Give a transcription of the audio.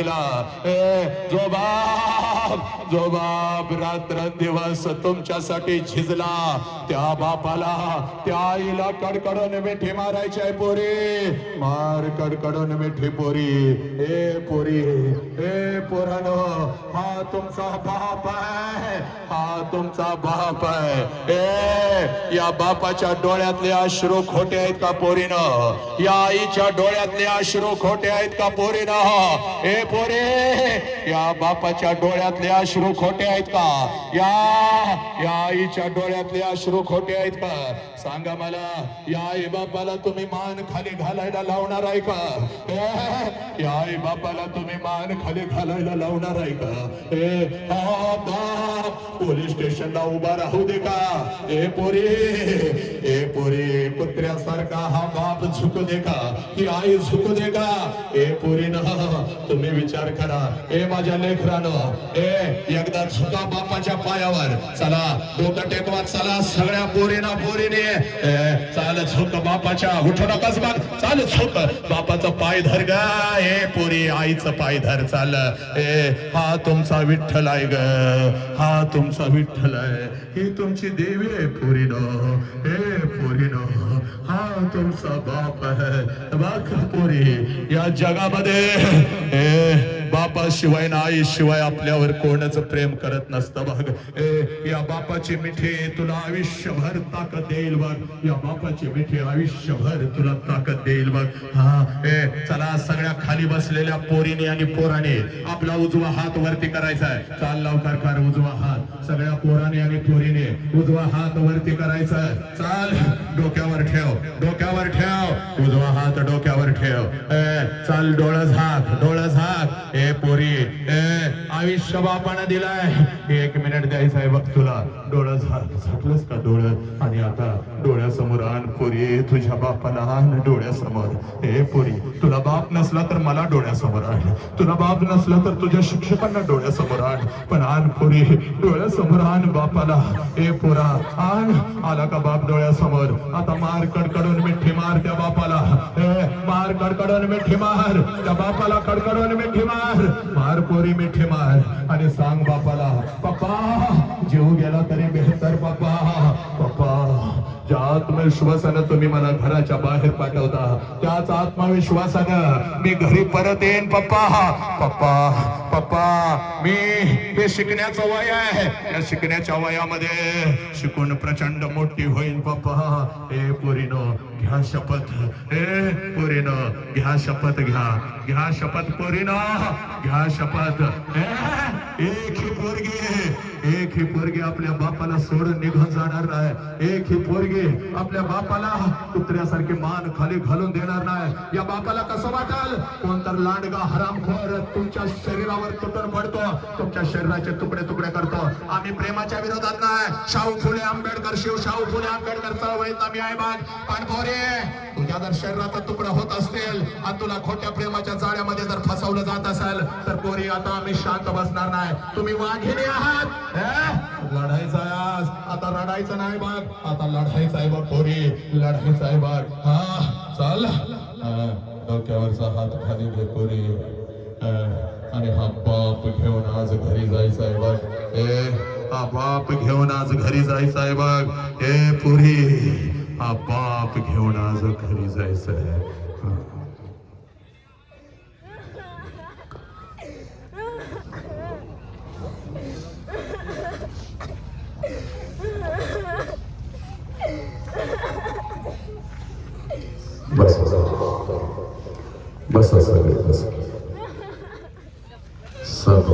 जो बाप जो बाप रात्र दिवस तुमच्यासाठी झिजला त्या बापाला त्या आईला कडकडून मिठी मारायची आहे पोरी. मार कडकडून मिठी पोरी. ए पोरी ए पोरानो हा तुमचा बाप आहे हा तुमचा बाप आहे. ए या बापाच्या डोळ्यातले अश्रू खोटे आहेत का पोरीनं? या आईच्या डोळ्यातले अश्रू खोटे आहेत का पोरीनं? ए पोरे या बापाच्या डोळ्यातले अश्रू खोटे आहेत का? या या आईच्या डोळ्यातले अश्रू खोटे आहेत का? सांगा मला या आई बापाला तुम्ही मान खाली घालायला लावणार आहे का? या आई बापाला तुम्ही मान खाली घालायला लावणार आहे का? ए पोलीस स्टेशनला उभा राहू दे का? ए पोरी ए पोरी कुत्र्यासारखा हा बाप झुकू दे का? ही आई झुकू दे का? तुम्ही विचार करा. ए माझ्या लेकरानं ए एकदा झुका बापाच्या पायावर. चला डोकं टेकवा चला सगळ्या पोरीना पोरीने. चाल झुक बापाच्या उठू नकाच बघ चाल झुक बापाचा पाय धर ग. ए पोरी आईचं पाय धर चाल. ए हा तुमचा विठ्ठल आहे ग. हा तुमचा विठ्ठल आहे. ही तुमची देवी आहे पोरीनो. ए पोरीनो. तुमचा बाप आहे बा पोरी या जगामध्ये बापा बापाशिवाय ना आईशिवाय आपल्यावर कोणच प्रेम करत नसतं बघ. ए या बापाची मिठी तुला आयुष्यभर ताकद देईल बघ. या बापाची मिठी आयुष्यभर तुला ताकद देईल बघ. हा ए चला सगळ्या खाली बसलेल्या पोरीने आणि पोराने आपला उजवा हात वरती करायचा आहे. चाल लवकर कर उजवा हात. सगळ्या पोराने आणि पोरीने उजवा हात वरती करायचा चाल डोक्यावर ठेव डोक्यावर ठेव. उजवा हात डोक्यावर ठेव. ए चाल डोळा झाक डोळा झाक. ए पोरी ए आयुष्य बापानं दिलाय. एक मिनिट द्यायचा आहे बघ तुला. डोळा झाकलंस का डोळं? आणि आता डोळ्यासमोर आण पोरी तुझ्या बापाला आण डोळ्यासमोर. ए पोरी तुला बाप नसला तर मला डोळ्यासमोर आण. तुला बाप नसला तर तुझ्या शिक्षकांना डोळ्यासमोर आण. पण आण पोरी डोळ्यासमोर आण बापाला. ए पोरा आण. आला का बाप डोळ्यासमोर? आता मार कडकडून मिठी मार त्या बापाला. ए मार कडकडून मिठी मार. त्या बापाला कडकडून मिठी मार. मार पोरी मिठी मार. आणि सांग बापाला पप्पा जीव गेला तरी बेहतर पप्पा. पप्पा ज्या आत्मविश्वासानं तुम्ही मला घराच्या बाहेर पाठवता त्याच आत्मविश्वासानं मी घरी परत येईन पप्पा. पप्पा पप्पा मी हे शिकण्याचं वय आहे. या शिकण्याच्या वयामध्ये शिकून प्रचंड मोठी होईन पप्पा. हे पोरीनो घ्या शपथ हे पोरीनो घ्या शपथ घ्या. घ्या शपथ पोरीनो. घ्या शपथ. एक ही पोरगी. एक ही पोरगी आपल्या बापाला सोडून निघून जाणार नाही. एक ही पोरगी आपल्या बापाला कुत्र्यासारखे मान खाली घालून देणार नाही. या बापाला कसं वाटल? कोणतर लांडगा हरामखोर तुमच्या शरीरावर तुटून पडतो. तुमच्या शरीराचे तुकडे तुकडे करतो. आम्ही प्रेमाच्या विरोधात नाही. शाहू फुले आंबेडकर शिव शाहू फुले आंबेडकर चळवळीत आम्ही आहे बाग. पण पोरे तुझ्या जर शरीराचा तुकडा होत असेल आणि तुला खोट्या प्रेमाच्या जाळ्यामध्ये जर फसवलं जात असेल तर पोरी आता आम्ही शांत बसणार नाही. तुम्ही वाघिणी आहात. हे? लढायचं आज. आता रडायचं नाही बघ आता लढायचं आहे बघ कोरी लढायचं आहे बघ. हा चल. डोक्यावरचा हात खाली घे कोरी आणि हा बाप घेऊन आज घरी जायचं आहे बघ. ए हा बाप घेऊन आज घरी जायचं आहे बघ. ए पुरी हा बाप घेऊन आज घरी जायचं आहे हा. बस बस सगळे बस सब